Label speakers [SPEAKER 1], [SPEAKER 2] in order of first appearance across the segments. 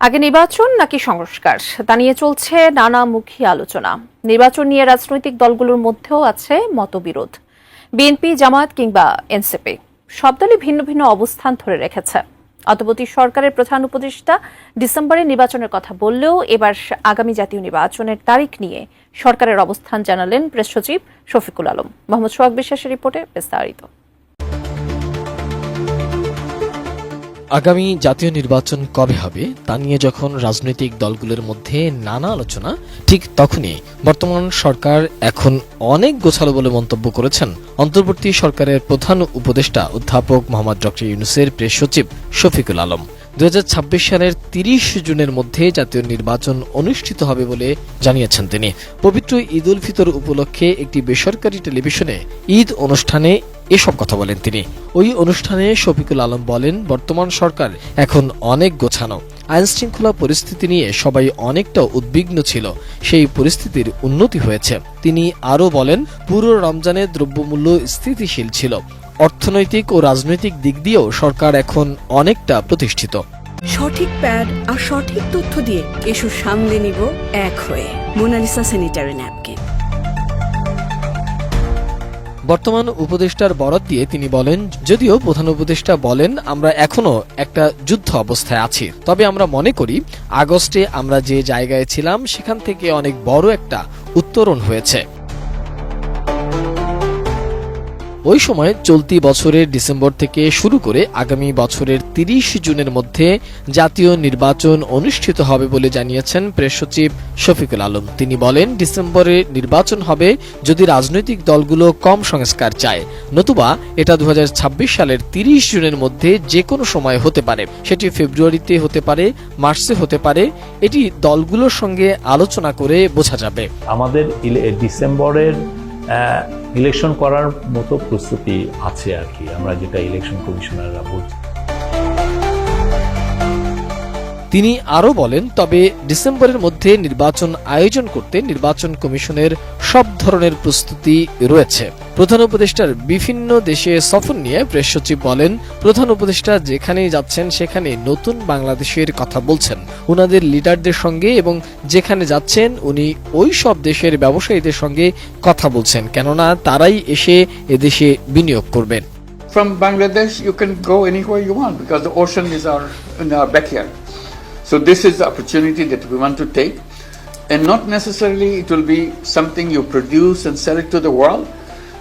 [SPEAKER 1] আগে নির্বাচন নাকি সংস্কার? তা নিয়ে চলছে নানামুখী আলোচনা। নির্বাচন নিয়ে রাজনৈতিক দলগুলোর মধ্যেও আছে মতবিরোধ। বিএনপি, জামায়াত কিংবা এনসিপি। সব দলই ভিন্ন ভিন্ন অবস্থান ধরে রেখেছে। অতবতী সরকারের প্রধান উপদেষ্টা ডিসেম্বরে নির্বাচনের কথা বললেও এবার আগামী জাতীয় নির্বাচনের তারিখ নিয়ে সরকারের অবস্থান জানালেন প্রেস সচিব শফিকুল আলম। মোহাম্মদ সোহাগ বিশ্বাসের রিপোর্টে বিস্তারিত।
[SPEAKER 2] আগামী জাতীয় নির্বাচন কবে হবে, তা নিয়ে যখন রাজনৈতিক দলগুলোর মধ্যে নানা আলোচনা, ঠিক তখনই বর্তমান সরকার এখন অনেক গোছালো বলে মন্তব্য করেছেন। অন্তর্বর্তী সরকারের প্রধান উপদেষ্টা অধ্যাপক মোহাম্মদ ডক্টর ইউনুসের প্রেস সচিব শফিকুল আলম। দু হাজার ছাব্বিশ সালের তিরিশ জুনের মধ্যে জাতীয় নির্বাচন অনুষ্ঠিত হবে বলে জানিয়েছেন তিনি। পবিত্র ঈদ উল ফিতর উপলক্ষে একটি বেসরকারি টেলিভিশনে ঈদ অনুষ্ঠানে এসব কথা বলেন তিনি। ওই অনুষ্ঠানে শফিকুল আলম বলেন, বর্তমান সরকার এখন অনেক গোছানো। আইনশৃঙ্খলা পরিস্থিতি নিয়ে সবাই অনেকটা উদ্বিগ্ন ছিল। সেই পরিস্থিতির উন্নতি হয়েছে। তিনি আরও বলেন, পুরো রমজানে দ্রব্যমূল্য স্থিতিশীল ছিল। অর্থনৈতিক ও রাজনৈতিক দিক দিয়েও সরকার এখন অনেকটা প্রতিষ্ঠিত।
[SPEAKER 3] সঠিক প্যাড আর সঠিক তথ্য দিয়ে এসো সামলে নিব এক হয়ে। Monalisa sanitary napkin.
[SPEAKER 2] বর্তমান উপদেষ্টার বরাত দিয়ে তিনি বলেন, যদিও প্রধান উপদেষ্টা বলেন, আমরা এখনও একটা যুদ্ধ অবস্থায় আছি। তবে আমরা মনে করি, আগস্টে আমরা যে জায়গায় ছিলাম, সেখান থেকে অনেক বড় একটা উত্তরণ হয়েছে। ওই সময় চলতি বছরের ডিসেম্বর থেকে শুরু করে আগামী বছরের তিরিশ জুনের মধ্যে জাতীয় নির্বাচন অনুষ্ঠিত হবে বলে জানিয়েছেন প্রেস সচিব শফিকুল আলম। তিনি বলেন, ডিসেম্বরে নির্বাচন হবে যদি রাজনৈতিক দলগুলো কম সংস্কার চায়। নতুবা এটা দু হাজার ছাব্বিশ সালের তিরিশ জুনের মধ্যে যে কোনো সময় হতে পারে। সেটি ফেব্রুয়ারিতে হতে পারে, মার্চে হতে পারে। এটি দলগুলোর সঙ্গে আলোচনা করে বোঝা যাবে।
[SPEAKER 4] আমাদের ডিসেম্বরের ইলেকশন করার মতো প্রস্তুতি আছে আর কি। আমরা যেটা ইলেকশন কমিশনাররা বলছি
[SPEAKER 2] তিনি আরও বলেন তবে ডিসেম্বরের মধ্যে নির্বাচন আয়োজন করতে নির্বাচন কমিশনের সব ধরনের প্রস্তুতি রয়েছে। প্রধান উপদেষ্টার বিভিন্ন দেশে সফর নিয়ে প্রেস সচিব বলেন প্রধান উপদেষ্টা যেখানেই যাচ্ছেন সেখানে নতুন বাংলাদেশের কথা বলছেন। উনাদের লিডারদের সঙ্গে এবং যেখানে যাচ্ছেন উনি ওই সব দেশের ব্যবসায়ীদের সঙ্গে কথা বলছেন কেননা তারাই এসে এদেশে বিনিয়োগ করবেন।
[SPEAKER 5] From Bangladesh, you can go anywhere you want because the ocean is our in our backyard. So this is the opportunity that we want to take. And not necessarily it will be something you produce and sell it to the world.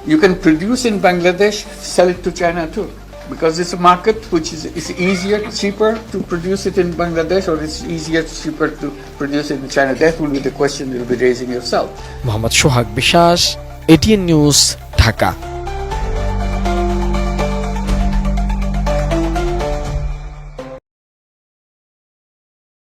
[SPEAKER 5] You can produce in Bangladesh, sell it to China too. Because it's a market which is, it's easier, cheaper to produce it in Bangladesh or it's easier, cheaper to produce it in China. That will be the question you'll be raising yourself.
[SPEAKER 2] Muhammad Shohag Bishash, ATN News, Dhaka.